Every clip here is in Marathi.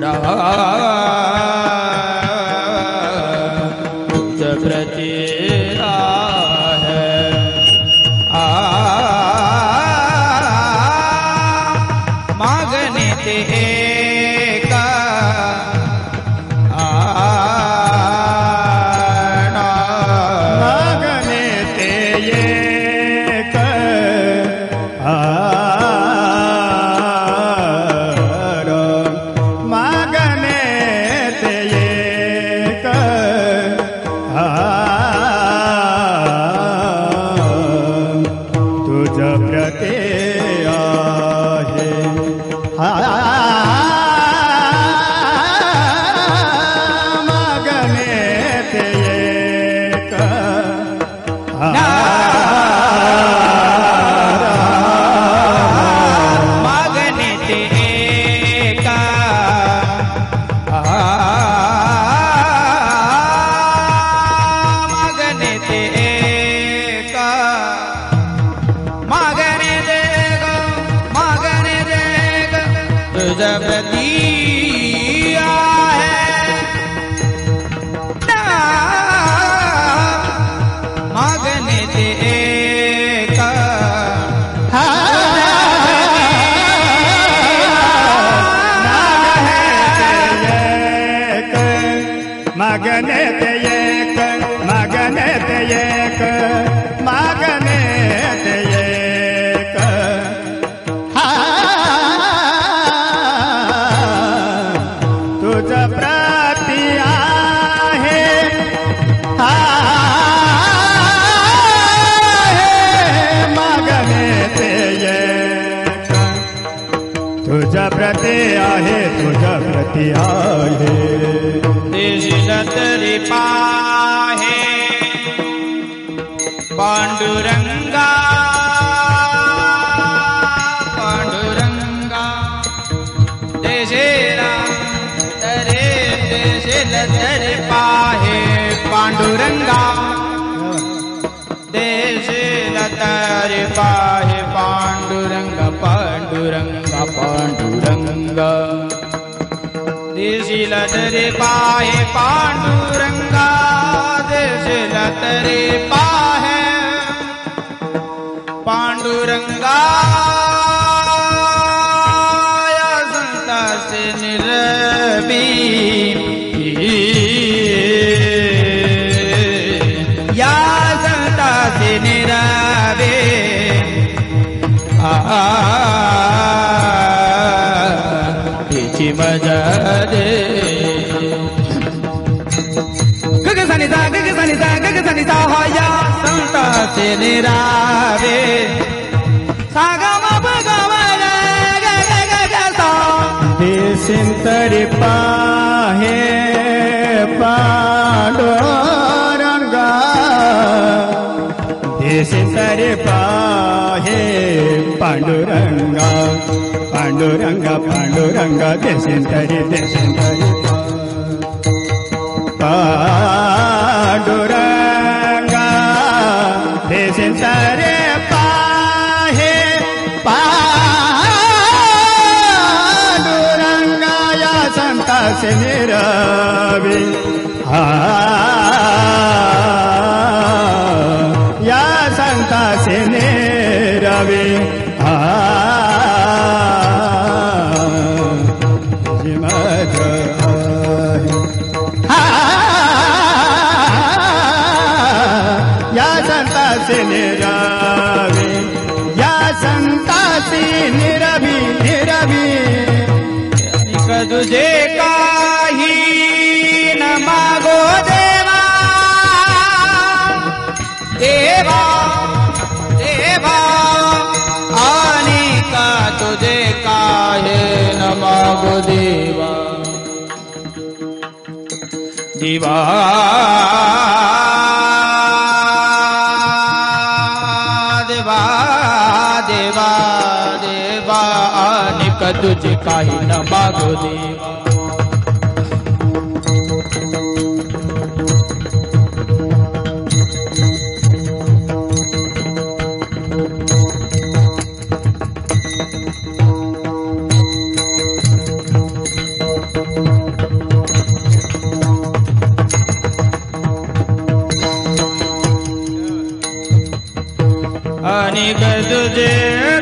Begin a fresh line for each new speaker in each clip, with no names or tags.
Radha मगने तेक मगने तेक मगने तेक तुझ प्रतिया है, मगने तेक तुझ प्रत्या है तुझ प्रत्या है आहे
देशील तरी पाहे पांडुरंगा पांडुरंगा देशेला तरे देशील तरी पाहे पांडुरंगा देशील तरी पाहे ल तरे पाय पाण्डुरङ्गा ल तरे पाय पाण्डुरङ्गानि निरबी sani sa ga ga sani sa ga ga sani sa ho ya santa se ni ra ve sa ga ma pa ga ma ra ga ga ga ga sa de
sin tari pa he pa do ran ga de sin tari pa he panduranga panduranga panduranga de sin tari de sin tari
pa निरवि य संतासि निवि हा शिव हा या संतासि निरवि य संतासिनि रवि शिवा. देवा देवा देवा आणि का तुझे काही न मागू देवा निगद दे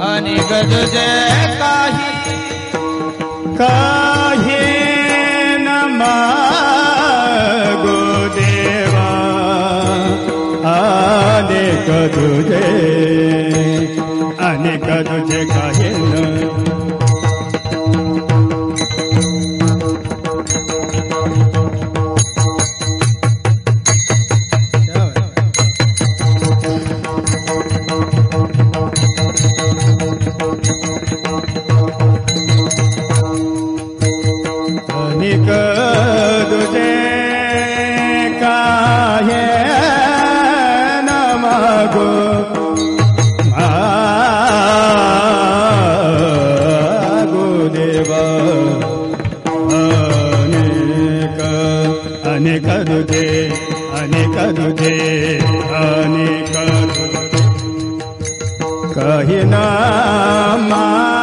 आणि गज जय काही
काही नमा देवा.
आणि गज जय आणि गज जय काही कहिना मा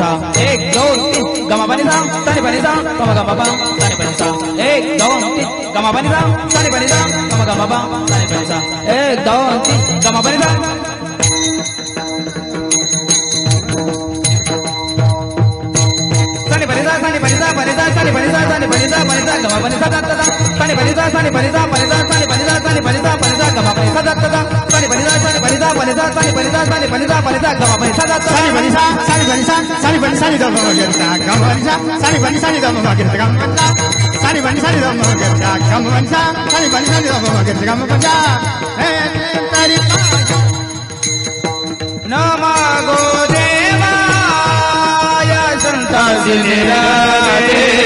सा एक दोन गमा पाणी जा ताने पाणी जा गमा गमा बा ताने पाणी सा एक दोन तीन गमा पाणी जा ताने पाणी जा गमा गमा बा ताने पाणी सा एक दोन गमा पाणी जा ताने पाणी जा ताने पाणी जा पाणी जा ताने पाणी जा ताने पाणी जा पाणी जा गमा पाणी जा ताने पाणी जा ताने पाणी जा पाणी जा ताने पाणी जा ताने पाणी जा पाणी जा da
ga ma sa da sa ni ba ni sa sa ni ba ni sa sa ni ba ni sa ni da ma ga da ga ma ni sa sa ni ba ni sa ni da ma ga da ga ma da sa ni ba ni sa ni da ma ga da ga ma ni sa
sa ni ba ni sa ni da ma ga da
ga
ma da
hey tari pa nama
go deva ya santa dinira de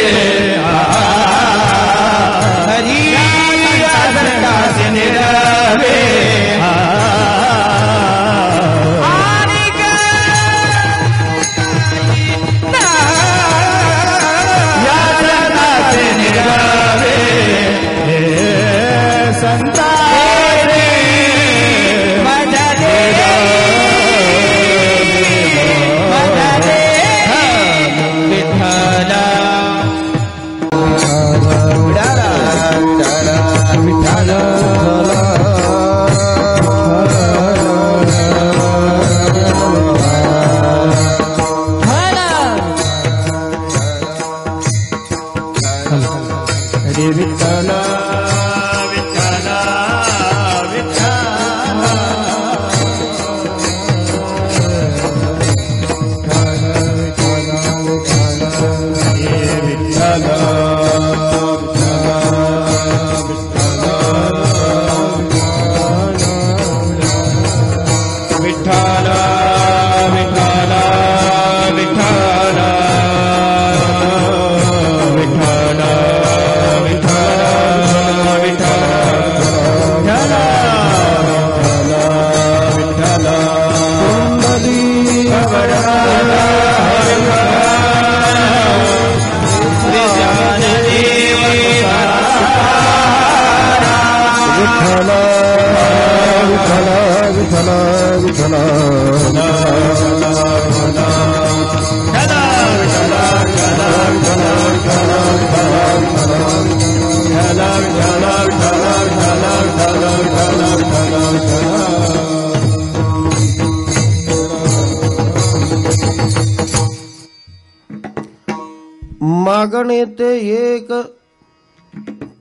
मागणे ते एक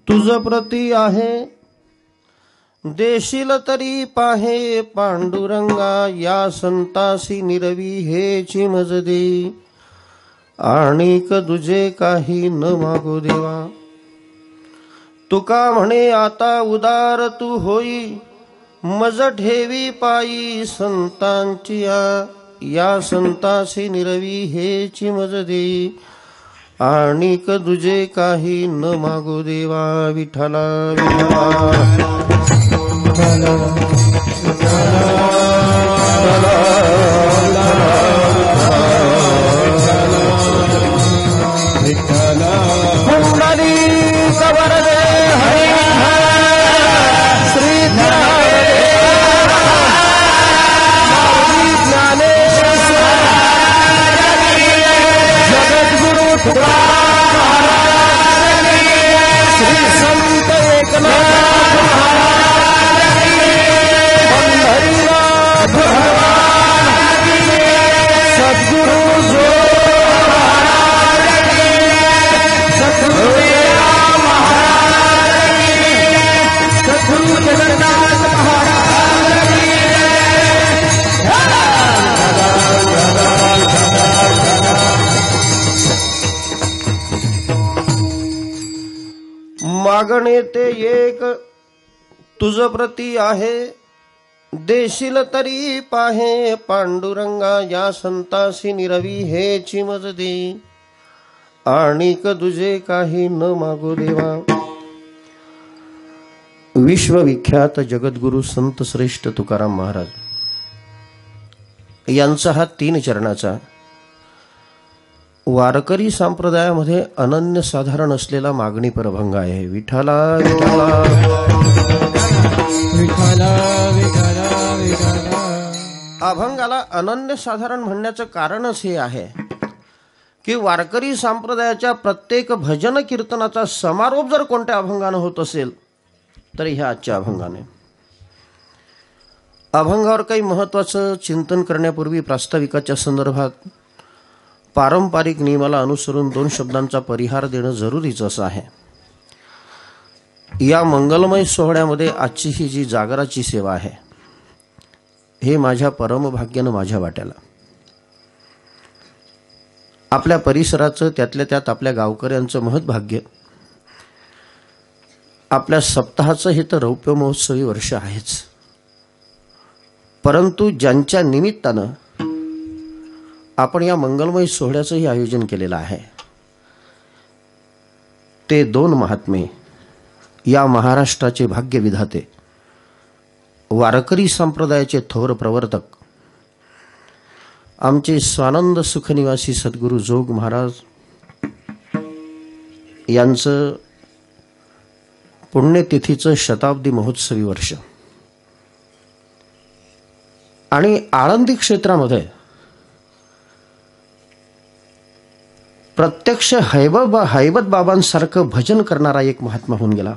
तुझ प्रती आहे. देशील तरी पाहे पांडुरंगा या संतासी निरवी हेची चिमज दे आणिक दुजे काही न मागो देवा. तुका म्हणे आता उदार तू होई. मज ठेवी पायी संतांची या या संतासी निरवी हेची चिमज दे आणिक दुजे काही न मागो देवा. Jala, Jala, Jala. ते एक. तुझ प्रती आहे. देशील तरी पाहे. पांडुरंगा या संतासी निरवी हे चिमज दे. आणिक तुझे काही न मागो देवा. विश्वविख्यात जगद्गुरु संत श्रेष्ठ तुकाराम महाराज. यांचा हा तीन चरणाचा वारकरी संप्रदायामध्ये अनन्य साधारण असलेला मागणी परभंग आहे. विठाला विठाला अभंगाला अनन्य साधारण म्हणण्याचं कारणच हे आहे की वारकरी संप्रदायाच्या प्रत्येक भजन कीर्तनाचा समारोप जर कोणत्या अभंगानं होत असेल तर ह्या आजच्या अभंगाने. अभंगावर काही महत्वाचं चिंतन करण्यापूर्वी प्रास्ताविकाच्या संदर्भात पारंपरिक नियमाला अनुसरून दोन शब्दांचा परिहार देणं जरुरीच असं आहे. या मंगलमय सोहळ्यामध्ये आजची ही जी जागराची सेवा आहे हे माझ्या परमभाग्यानं माझ्या वाट्याला. आपल्या परिसराचं त्यातल्या त्यात आपल्या गावकऱ्यांचं महत्भाग्य आपल्या सप्ताहाचं हे तर रौप्य महोत्सवी वर्ष आहेच. परंतु ज्यांच्या निमित्तानं आपण या मंगलमय सोहळ्याचंही आयोजन केलेलं आहे. ते दोन महात्मे या महाराष्ट्राचे भाग्यविधाते वारकरी संप्रदायाचे थोर प्रवर्तक आमचे स्वानंद सुखनिवासी सद्गुरू जोग महाराज यांचं पुण्यतिथीचं शताब्दी महोत्सवी वर्ष. आणि आळंदी क्षेत्रामध्ये प्रत्यक्ष हैब हैबत बाबांसारखं भजन करणारा एक महात्मा होऊन गेला.